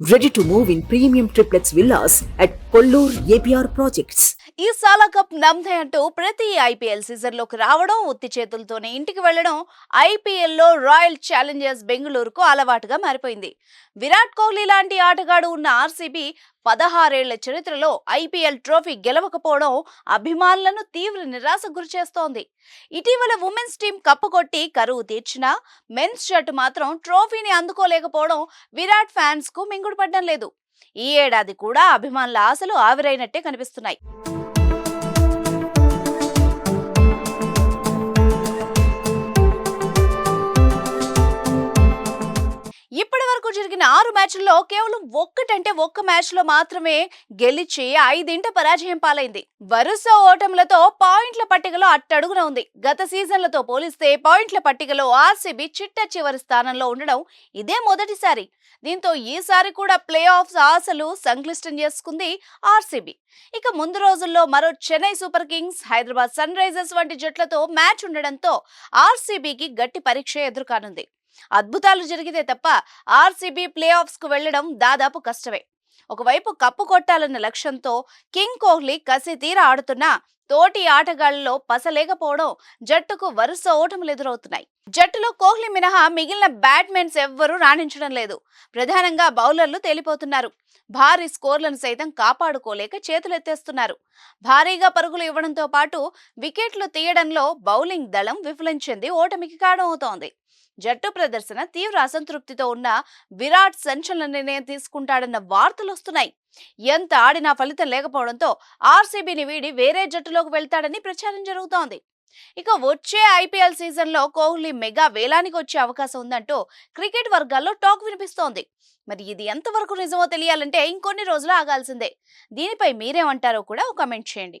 Ready to move in premium triplex villas at Kollur APR projects. ఈ సాలా cup నమ్దే అంటూ ప్రతి ఐపీఎల్ సీజన్లోకి రావడం ఉత్తి చేతులతోనే ఇంటికి వెళ్ళడం ఐపీఎల్లో రాయల్ ఛాలెంజర్స్ బెంగళూరుకు అలవాటుగా మారిపోయింది. విరాట్ కోహ్లీ లాంటి ఆటగాడు ఉన్న ఆర్సీబీ పదహారేళ్ళ చరిత్రలో ఐపీఎల్ ట్రోఫీ గెలవకపోవడం అభిమానులను తీవ్ర నిరాశ గురిచేస్తోంది ఇటీవల ఉమెన్స్ టీం కప్పుకొట్టి కరువు తీర్చినా మెన్స్ జట్టు మాత్రం ట్రోఫీని అందుకోలేకపోవడం విరాట్ ఫ్యాన్స్కు మింగుడుపడ్డం లేదు. ఈ ఏడాది కూడా అభిమానుల ఆశలు ఆవిరైనట్టే కనిపిస్తున్నాయి. వరకు జరిగిన ఆరు మ్యాచ్ల్లో కేవలం ఒక్కటంటే ఒక్క మ్యాచ్లో మాత్రమే గెలిచి ఐదింట పరాజయం పాలైంది. వరుస ఓటములతో పాయింట్ల పట్టికలో అట్టడుగున ఉంది. గత సీజన్లతో పోలిస్తే పాయింట్ల పట్టికలో ఆర్సీబీ చిట్ట చివరి స్థానంలో ఉండడం ఇదే మొదటిసారి. దీంతో ఈసారి కూడా ప్లే ఆఫ్స్ ఆశలు సంక్లిష్టం చేసుకుంది ఆర్సీబీ. ఇక ముందు రోజుల్లో మరో Chennai super kings Hyderabad sunrisers వంటి జట్లతో మ్యాచ్ ఉండడంతో ఆర్సీబీకి గట్టి పరీక్ష ఎదురుకానుంది. అద్భుతాలు జరిగితే తప్ప ఆర్సీబీ ప్లే ఆఫ్స్కు వెళ్ళడం దాదాపు కష్టమే. ఒకవైపు కప్పు కొట్టాలన్న లక్ష్యంతో కింగ్ కోహ్లీ కసి తీర ఆడుతున్నా తోటి ఆటగాళ్ళలో పసలేకపోవడం జట్టుకు వరుస ఓటములు ఎదురవుతున్నాయి. జట్టులో కోహ్లీ మినహా మిగిలిన బ్యాట్మెన్స్ ఎవ్వరూ రాణించడం లేదు. ప్రధానంగా బౌలర్లు తేలిపోతున్నారు. భారీ స్కోర్లను సైతం కాపాడుకోలేక చేతులెత్తేస్తున్నారు. భారీగా పరుగులు ఇవ్వడంతో పాటు వికెట్లు తీయడంలో బౌలింగ్ దళం విఫలించింది ఓటమికి కారణమవుతోంది. జట్టు ప్రదర్శన తీవ్ర అసంతృప్తితో ఉన్న విరాట్ సంచలన నిర్ణయం తీసుకుంటాడన్న వార్తలు వస్తున్నాయి ఎంత ఆడినా ఫలితం లేకపోవడంతో ఆర్సీబీని వీడి వేరే జట్టులోకి వెళ్తాడని ప్రచారం జరుగుతోంది. ఇక వచ్చే ఐపీఎల్ సీజన్లో కోహ్లీ మెగా వేలానికి వచ్చే అవకాశం ఉందంటూ క్రికెట్ వర్గాల్లో టాక్ వినిపిస్తోంది. మరి ఇది ఎంతవరకు నిజమో తెలియాలంటే ఇంకొన్ని రోజులు ఆగాల్సిందే. దీనిపై మీరేమంటారో కూడా కమెంట్ చేయండి.